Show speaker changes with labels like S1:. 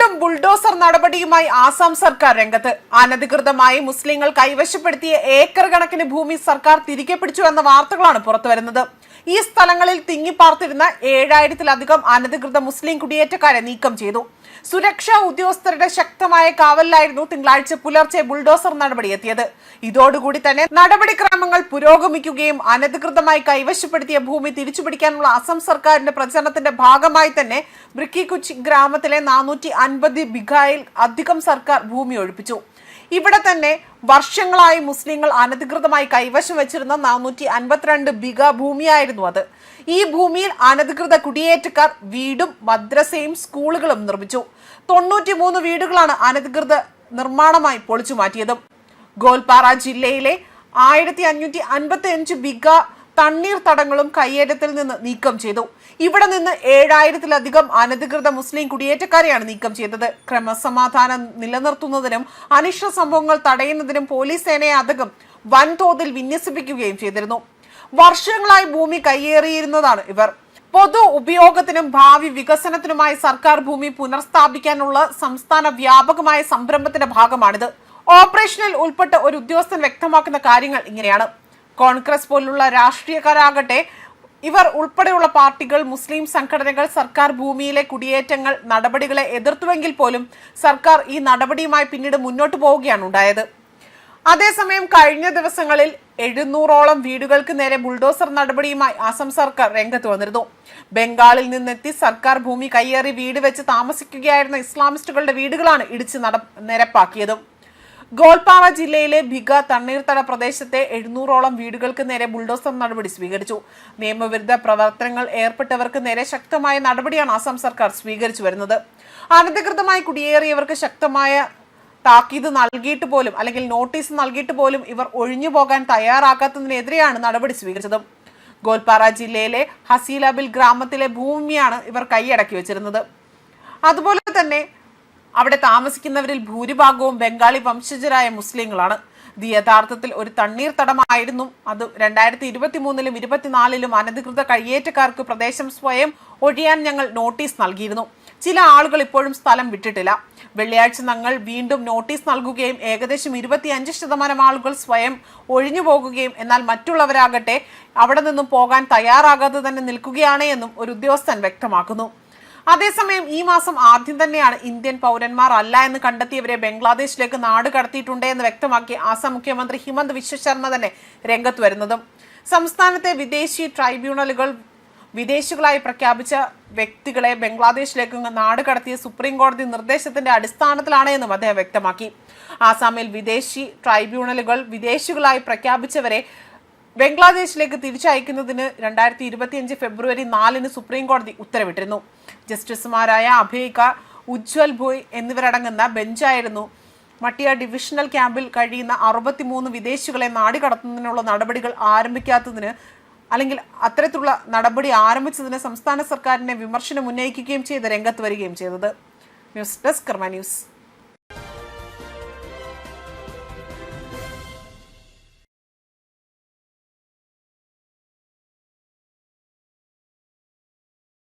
S1: വീണ്ടും ബുൾഡോസർ നടപടിയുമായി ആസാം സർക്കാർ രംഗത്ത്. അനധികൃതമായി മുസ്ലിങ്ങൾ കൈവശപ്പെടുത്തിയ ഏക്കർ കണക്കിന് ഭൂമി സർക്കാർ തിരികെ പിടിച്ചു എന്ന വാർത്തകളാണ് പുറത്തുവരുന്നത്. ഈ സ്ഥലങ്ങളിൽ തിങ്ങിപ്പാർത്തിരുന്ന ഏഴായിരത്തിലധികം അനധികൃത മുസ്ലിം കുടിയേറ്റക്കാരെ നീക്കം ചെയ്തു. സുരക്ഷാ ഉദ്യോഗസ്ഥരുടെ ശക്തമായ കാവലിലായിരുന്നു തിങ്കളാഴ്ച പുലർച്ചെ ബുൾഡോസർ നടപടി എത്തിയത്. ഇതോടുകൂടി തന്നെ നടപടിക്രമങ്ങൾ പുരോഗമിക്കുകയും അനധികൃതമായി കൈവശപ്പെടുത്തിയ ഭൂമി തിരിച്ചുപിടിക്കാനുള്ള അസം സർക്കാരിന്റെ പ്രചരണത്തിന്റെ ഭാഗമായി തന്നെ ബ്രിക്കിക്കുച്ചി ഗ്രാമത്തിലെ നാനൂറ്റി അൻപത് ബിഘായിൽ അധികം സർക്കാർ ഭൂമി ഒഴിപ്പിച്ചു. ഇവിടെ തന്നെ വർഷങ്ങളായി മുസ്ലിങ്ങൾ അനധികൃതമായി കൈവശം വെച്ചിരുന്ന നാനൂറ്റി അൻപത്തിരണ്ട് ബിഗ ഭൂമിയായിരുന്നു അത്. ഈ ഭൂമിയിൽ അനധികൃത കുടിയേറ്റക്കാർ വീടും മദ്രസയും സ്കൂളുകളും നിർമ്മിച്ചു. തൊണ്ണൂറ്റി മൂന്ന് വീടുകളാണ് അനധികൃത നിർമ്മാണമായി പൊളിച്ചു മാറ്റിയത്. ഗോൽപാറ ജില്ലയിലെ ആയിരത്തി അഞ്ഞൂറ്റി അൻപത്തി അഞ്ച് ബിഘ തണ്ണീർ തടങ്ങളും കയ്യേറ്റത്തിൽ നിന്ന് നീക്കം ചെയ്തു. ഇവിടെ നിന്ന് ഏഴായിരത്തിലധികം അനധികൃത മുസ്ലിം കുടിയേറ്റക്കാരെയാണ് നീക്കം ചെയ്തത്. ക്രമസമാധാനം നിലനിർത്തുന്നതിനും അനിഷ്ട സംഭവങ്ങൾ തടയുന്നതിനും പോലീസ് സേനയെ അധികം വൻതോതിൽ വിന്യസിപ്പിക്കുകയും ചെയ്തിരുന്നു. വർഷങ്ങളായി ഭൂമി കയ്യേറിയിരുന്നതാണ് ഇവർ. പൊതു ഉപയോഗത്തിനും ഭാവി വികസനത്തിനുമായി സർക്കാർ ഭൂമി പുനർസ്ഥാപിക്കാനുള്ള സംസ്ഥാന വ്യാപകമായ സംരംഭത്തിന്റെ ഭാഗമാണിത്. ഓപ്പറേഷനിൽ ഉൾപ്പെട്ട ഒരു ഉദ്യോഗസ്ഥൻ വ്യക്തമാക്കുന്ന കാര്യങ്ങൾ ഇങ്ങനെയാണ്. കോൺഗ്രസ് പോലുള്ള രാഷ്ട്രീയക്കാരാകട്ടെ ഇവർ ഉൾപ്പെടെയുള്ള പാർട്ടികൾ മുസ്ലിം സംഘടനകൾ സർക്കാർ ഭൂമിയിലെ കുടിയേറ്റങ്ങൾ നടപടികളെ എതിർത്തുവെങ്കിൽ പോലും സർക്കാർ ഈ നടപടിയുമായി പിന്നീട് മുന്നോട്ട് പോവുകയാണ് ഉണ്ടായത്. അതേസമയം കഴിഞ്ഞ ദിവസങ്ങളിൽ എഴുന്നൂറോളം വീടുകൾക്ക് നേരെ ബുൾഡോസർ നടപടിയുമായി അസം സർക്കാർ രംഗത്ത് വന്നിരുന്നു. ബംഗാളിൽ നിന്നെത്തി സർക്കാർ ഭൂമി കയ്യേറി വീട് വെച്ച് താമസിക്കുകയായിരുന്ന ഇസ്ലാമിസ്റ്റുകളുടെ വീടുകളാണ് ഇടിച്ച് നട നിരപ്പാക്കിയതും. ഗോൽപാറ ജില്ലയിലെ ഭിഗ തണ്ണീർത്തട പ്രദേശത്തെ എഴുന്നൂറോളം വീടുകൾക്ക് നേരെ ബുൾഡോസർ നടപടി സ്വീകരിച്ചു. നിയമവിരുദ്ധ പ്രവർത്തനങ്ങൾ ഏർപ്പെട്ടവർക്ക് നേരെ ശക്തമായ നടപടിയാണ് അസം സർക്കാർ സ്വീകരിച്ചു വരുന്നത്. അനധികൃതമായി കുടിയേറിയവർക്ക് ശക്തമായ താക്കീത് നൽകിയിട്ട് പോലും അല്ലെങ്കിൽ നോട്ടീസ് നൽകിയിട്ട് പോലും ഇവർ ഒഴിഞ്ഞു പോകാൻ തയ്യാറാക്കാത്തതിനെതിരെയാണ് നടപടി സ്വീകരിച്ചത്. ഗോൽപാറ ജില്ലയിലെ ഹസീലാബിൽ ഗ്രാമത്തിലെ ഭൂമിയാണ് ഇവർ കൈയടക്കി വെച്ചിരുന്നത്. അതുപോലെ തന്നെ അവിടെ താമസിക്കുന്നവരിൽ ഭൂരിഭാഗവും ബംഗാളി വംശജരായ മുസ്ലിങ്ങളാണ്. ഇത് യഥാർത്ഥത്തിൽ ഒരു തണ്ണീർത്തടമായിരുന്നു അത് രണ്ടായിരത്തി ഇരുപത്തി മൂന്നിലും ഇരുപത്തിനാലിലും അനധികൃത കയ്യേറ്റക്കാർക്ക് പ്രദേശം സ്വയം ഒഴിയാൻ ഞങ്ങൾ നോട്ടീസ് നൽകിയിരുന്നു. ചില ആളുകൾ ഇപ്പോഴും സ്ഥലം വിട്ടിട്ടില്ല. വെള്ളിയാഴ്ച ഞങ്ങൾ വീണ്ടും നോട്ടീസ് നൽകുകയും ഏകദേശം ഇരുപത്തിയഞ്ച് ശതമാനം ആളുകൾ സ്വയം ഒഴിഞ്ഞു പോകുകയും എന്നാൽ മറ്റുള്ളവരാകട്ടെ അവിടെ നിന്നും പോകാൻ തയ്യാറാകാതെ തന്നെ നിൽക്കുകയാണ് എന്നും ഒരു ഉദ്യോഗസ്ഥൻ വ്യക്തമാക്കുന്നു. അതേസമയം ഈ മാസം ആദ്യം തന്നെയാണ് ഇന്ത്യൻ പൗരന്മാർ അല്ല എന്ന് കണ്ടെത്തിയവരെ ബംഗ്ലാദേശിലേക്ക് നാട് കടത്തിയിട്ടുണ്ട് എന്ന് വ്യക്തമാക്കി ആസാം മുഖ്യമന്ത്രി ഹിമന്ത് വിശ്വ ശർമ്മ തന്നെ രംഗത്ത് വരുന്നതും. സംസ്ഥാനത്തെ വിദേശി ട്രൈബ്യൂണലുകൾ വിദേശികളായി പ്രഖ്യാപിച്ച വ്യക്തികളെ ബംഗ്ലാദേശിലേക്ക് നാട് കടത്തിയ സുപ്രീം കോടതി നിർദ്ദേശത്തിന്റെ അടിസ്ഥാനത്തിലാണ് എന്നും അദ്ദേഹം വ്യക്തമാക്കി. ആസാമിൽ വിദേശി ട്രൈബ്യൂണലുകൾ വിദേശികളായി പ്രഖ്യാപിച്ചവരെ ബംഗ്ലാദേശിലേക്ക് തിരിച്ചയക്കുന്നതിന് രണ്ടായിരത്തി ഇരുപത്തിയഞ്ച് ഫെബ്രുവരി നാലിന് സുപ്രീം കോടതി ഉത്തരവിട്ടിരുന്നു. ജസ്റ്റിസുമാരായ അഭയിക ഉജ്വൽ ഭോയ് എന്നിവരടങ്ങുന്ന ബെഞ്ചായിരുന്നു മട്ടിയ ഡിവിഷണൽ ക്യാമ്പിൽ കഴിയുന്ന അറുപത്തിമൂന്ന് വിദേശികളെ നാടുകടത്തുന്നതിനുള്ള നടപടികൾ ആരംഭിക്കാത്തതിന് അല്ലെങ്കിൽ അത്തരത്തിലുള്ള നടപടി ആരംഭിച്ചതിന് സംസ്ഥാന സർക്കാരിനെ വിമർശനം ഉന്നയിക്കുകയും ചെയ്ത് രംഗത്ത് വരികയും ചെയ്തത്. News desk Karma news.